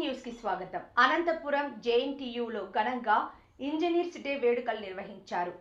స్వాగతం. అనంతపురం జేఎన్టీయులో ఘనంగా engineers day వేడుకలు నిర్వహించారు.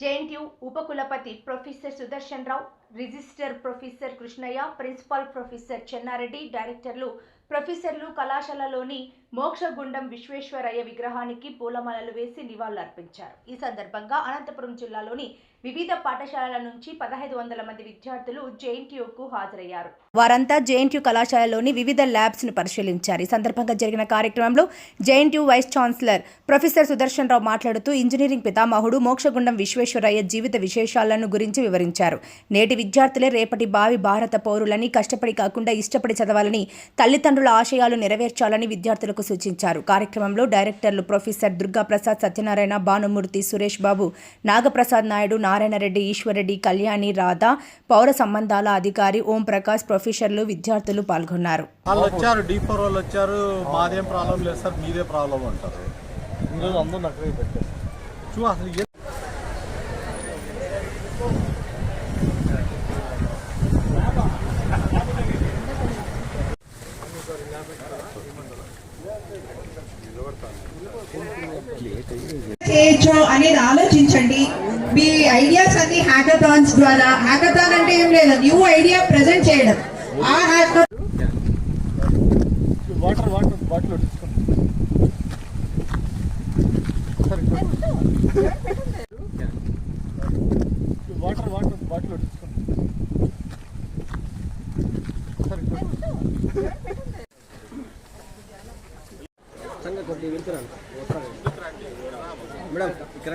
జేఎన్టీయు ఉపకులపతి professor Sudarshan Rao registrar professor Krishnaiah principal professor Chennareddy డైరెక్టర్లు ప్రొఫెసర్లు కళాశాలలోని మోక్షగుండం విశ్వేశ్వరయ్య విగ్రహానికి పూలమాలలు వేసి నివాళులర్పించారు. ఈ సందర్భంగా అనంతపురం జిల్లాలోని వివిధ పాఠశాలల నుంచి పదహైదు వందల మంది విద్యార్థులు జేఎన్టీయూకు హాజరయ్యారు. వారంతా జేఎన్టీయూ కళాశాలలోని వివిధ ల్యాబ్స్ను పరిశీలించారు. ఈ సందర్భంగా జరిగిన కార్యక్రమంలో JNTU vice chancellor professor Sudarshan Rao మాట్లాడుతూ ఇంజనీరింగ్ పితామహుడు మోక్షగుండం విశ్వేశ్వరయ్య జీవిత విశేషాలను గురించి వివరించారు. నేటి విద్యార్థులే రేపటి భావి భారత పౌరులని కష్టపడి కాకుండా ఇష్టపడి చదవాలని తల్లిదండ్రుల ఆశయాలు నెరవేర్చాలని విద్యార్థులకు సూచించారు. కార్యక్రమంలో డైరెక్టర్లు ప్రొఫెసర్ దుర్గా ప్రసాద్ సత్యనారాయణ భానుమూర్తి సురేష్ బాబు నాగప్రసాద్ నాయుడు నారాయణరెడ్డి ఈశ్వరెడ్డి కళ్యాణి రాధా పౌర సంబంధాల అధికారి ఓం ప్రకాష్ ప్రొఫెసర్లు విద్యార్థులు పాల్గొన్నారు. వాళ్ళు వచ్చారు డీ ఫోర్ వాళ్ళు వచ్చారు మాదేం ప్రాబ్లం లేదు సార్ మీదే ప్రాబ్లం అంటారు. ఈరోజు అందరూ అక్కడికి పెట్టారు. చూ అసలు ఏ- చేయొచ్చో అనేది ఆలోచించండి. మీ ఐడియాస్ అన్ని హ్యాకథాన్స్ ద్వారా. హ్యాకథాన్ అంటే ఏం లేదు. న్యూ ఐడియా ప్రెజెంట్ చేయడం. ఆ hackathon water water bottle water water bottle సంగ కొద్ది వెళ్తున్నాను మేడం ఇక్కడ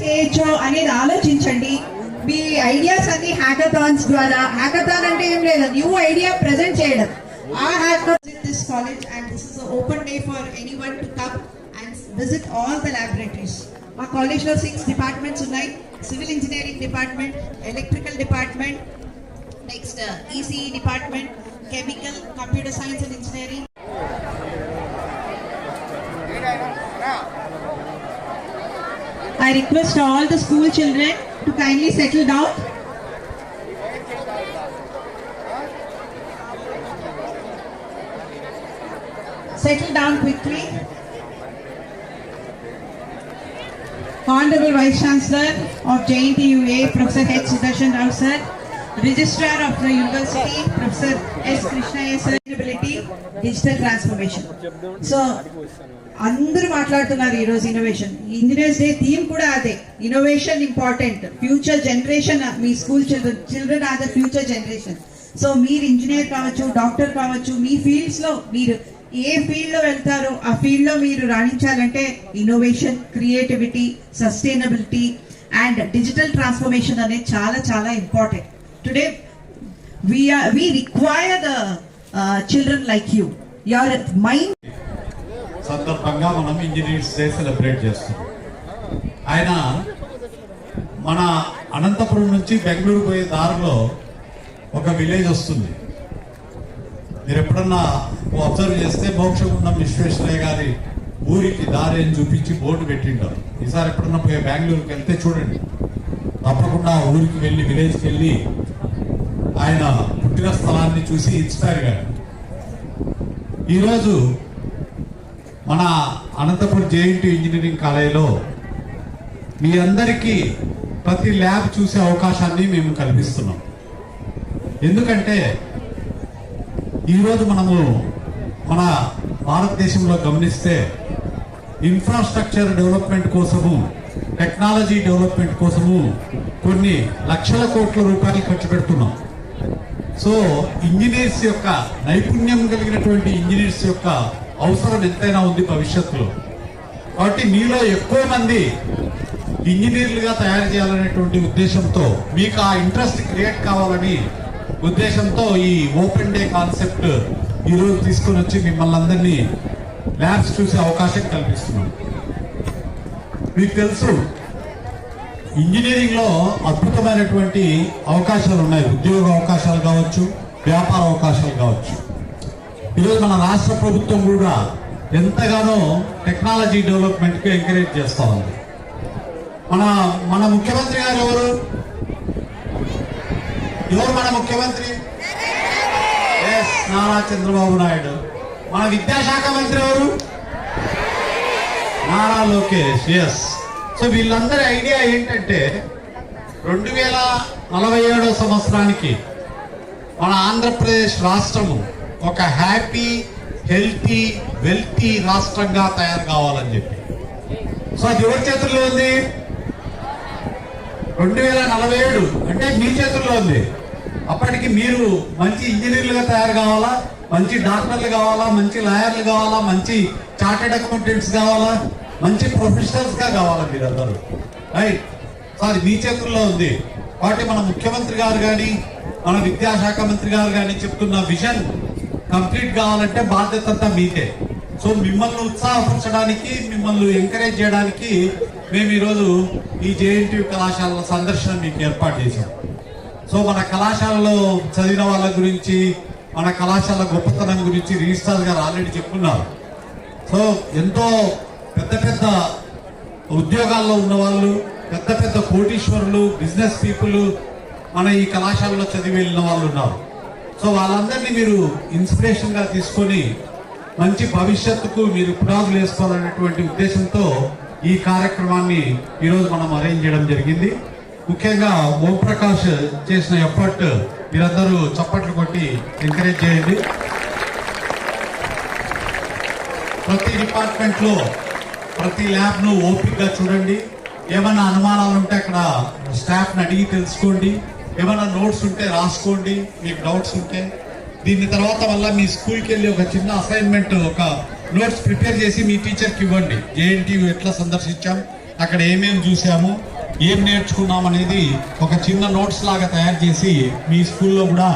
చేయొచ్చు అనేది ఆలోచించండి. మీ ఐడియాస్ అన్ని హ్యాకథాన్స్ ద్వారా హ్యాకథాన్ అంటే ఏం లేదు న్యూ ఐడియా ప్రజెంట్ చేయడం. ఆ hackathon this college and this is open day for anyone to come and visit all the laboratories మా కాలేజ్లో సిక్స్ డిపార్ట్మెంట్స్ ఉన్నాయి. Civil engineering department electrical department next ECE department chemical, computer science and engineering. I request all the school children to kindly settle down. Settle down quickly. Honorable Vice Chancellor of JNTUA, Professor H. Sudarshan Rao sir, registrar of the university professor S Krishnaiah sustainability digital transformation so అందరూ మాట్లాడుతున్నారు ఈ రోజు innovation engineers day theme కూడా అదే. Innovation important future generation me school children children are the future generation so మీరు engineer కావచ్చు doctor కావచ్చు మీ ఫీల్డ్స్లో మీరు ఏ ఫీల్డ్లో వెళ్తారో ఆ ఫీల్డ్లో మీరు రాణించాలంటే innovation creativity sustainability and digital transformation అనేది చాలా చాలా important today we are we require the uh, children like you. Your mind. సందర్భంగా మనం ఇంజనీర్స్ డే సెలబ్రేట్ చేస్తున్నాం ఆయన మన అనంతపురం నుంచి బెంగళూరు పోయే దారిలో ఒక విలేజ్ వస్తుంది. మీరు ఎప్పుడన్నా అబ్జర్వ్ చేస్తే మోక్షగుండం విశ్వేశ్వరయ్య గారి ఊరికి దారి అని చూపించి బోర్డు పెట్టింటారు. ఈసారి ఎప్పుడన్నా పోయే బెంగళూరుకి వెళ్తే చూడండి. తప్పకుండా ఊరికి వెళ్ళి విలేజ్కి వెళ్ళి ఆయన పుట్టిన స్థలాన్ని చూసి ఇన్స్పైర్ గారు ఈరోజు మన అనంతపురం జేఎన్టీ ఇంజనీరింగ్ కాలేజీలో మీ అందరికీ ప్రతి ల్యాబ్ చూసే అవకాశాన్ని మేము కల్పిస్తున్నాం. ఎందుకంటే ఈరోజు మనము మన భారతదేశంలో గమనిస్తే ఇన్ఫ్రాస్ట్రక్చర్ డెవలప్మెంట్ కోసము టెక్నాలజీ డెవలప్మెంట్ కోసము కొన్ని లక్షల కోట్ల రూపాయలు ఖర్చు పెడుతున్నాం. సో ఇంజనీర్స్ యొక్క నైపుణ్యం కలిగినటువంటి ఇంజనీర్స్ యొక్క అవసరం ఎంతైనా ఉంది భవిష్యత్తులో. కాబట్టి మీలో ఎక్కువ మంది ఇంజనీర్లుగా తయారు చేయాలనేటువంటి ఉద్దేశంతో మీకు ఆ ఇంట్రెస్ట్ క్రియేట్ కావాలని ఉద్దేశంతో ఈ ఓపెన్ డే కాన్సెప్ట్ ఈరోజు తీసుకొని వచ్చి మిమ్మల్ని అందరినీ ల్యాబ్స్ చూసే అవకాశం కల్పిస్తున్నాం. మీకు తెలుసు ఇంజనీరింగ్లో అద్భుతమైనటువంటి అవకాశాలు ఉన్నాయి. ఉద్యోగ అవకాశాలు కావచ్చు వ్యాపార అవకాశాలు కావచ్చు. ఈరోజు మన రాష్ట్ర ప్రభుత్వం కూడా ఎంతగానో టెక్నాలజీ డెవలప్మెంట్కి ఎంకరేజ్ చేస్తా ఉంది. మన మన ముఖ్యమంత్రి గారు ఎవరు? ఎవరు మన ముఖ్యమంత్రి? ఎస్ నారా చంద్రబాబు నాయుడు. మన విద్యాశాఖ మంత్రి ఎవరు? నారా లోకేష్. ఎస్. సో వీళ్ళందరి ఐడియా ఏంటంటే రెండు వేల నలభై ఏడో సంవత్సరానికి మన ఆంధ్రప్రదేశ్ రాష్ట్రము ఒక హ్యాపీ హెల్తీ వెల్తీ రాష్ట్రంగా తయారు కావాలని చెప్పి. సో అది ఎవరి చేతుల్లో ఉంది? రెండు వేల నలభై ఏడు అంటే మీ చేతుల్లో ఉంది. అప్పటికి మీరు మంచి ఇంజనీర్లుగా తయారు కావాలా? మంచి డాక్టర్లు కావాలా? మంచి లాయర్లు కావాలా? మంచి చార్టెడ్ అకౌంటెంట్స్ కావాలా? మంచి ప్రొఫెషనల్స్గా కావాలి మీరందరూ రైట్ సార్ మీ చేతుల్లో ఉంది. కాబట్టి మన ముఖ్యమంత్రి గారు కానీ మన విద్యాశాఖ మంత్రి గారు కానీ చెప్తున్న విజన్ కంప్లీట్ కావాలంటే బాధ్యత అంతా మీదే సో మిమ్మల్ని ఉత్సాహపరచడానికి మిమ్మల్ని ఎంకరేజ్ చేయడానికి మేము ఈరోజు ఈ జేఎన్టీ కళాశాల సందర్శన మీకు ఏర్పాటు చేశాం. సో మన కళాశాలలో చదివిన వాళ్ళ గురించి మన కళాశాల గొప్పతనం గురించి రిజిస్ట్రార్ గారు ఆల్రెడీ చెప్పున్నారు. సో ఎంతో పెద్ద పెద్ద ఉద్యోగాల్లో ఉన్న వాళ్ళు పెద్ద పెద్ద కోటీశ్వరులు బిజినెస్ పీపుల్ మన ఈ కళాశాలలో చదివి వెళ్ళిన వాళ్ళు ఉన్నారు. సో వాళ్ళందరినీ మీరు ఇన్స్పిరేషన్గా తీసుకొని మంచి భవిష్యత్తుకు మీరు పునాదులు వేసుకోవాలనేటువంటి ఉద్దేశంతో ఈ కార్యక్రమాన్ని ఈరోజు మనం అరేంజ్ చేయడం జరిగింది. ముఖ్యంగా ఓంప్రకాష్ చేసిన ఎఫర్ట్ మీరందరూ చప్పట్లు కొట్టి ఎంకరేజ్ చేయండి. ప్రతి డిపార్ట్మెంట్లో ప్రతి ల్యాబ్ను ఓపిక్గా చూడండి. ఏమైనా అనుమానాలు ఉంటే అక్కడ స్టాఫ్ని అడిగి తెలుసుకోండి. ఏమైనా నోట్స్ ఉంటే రాసుకోండి. మీకు డౌట్స్ ఉంటే. దీని తర్వాత వల్ల మీ స్కూల్కి వెళ్ళి ఒక చిన్న అసైన్మెంట్ ఒక నోట్స్ ప్రిపేర్ చేసి మీ టీచర్కి ఇవ్వండి. జేఎన్టీ ఎట్లా సందర్శించాం అక్కడ ఏమేమి చూసాము ఏం నేర్చుకున్నాం అనేది ఒక చిన్న నోట్స్ లాగా తయారు చేసి మీ స్కూల్లో కూడా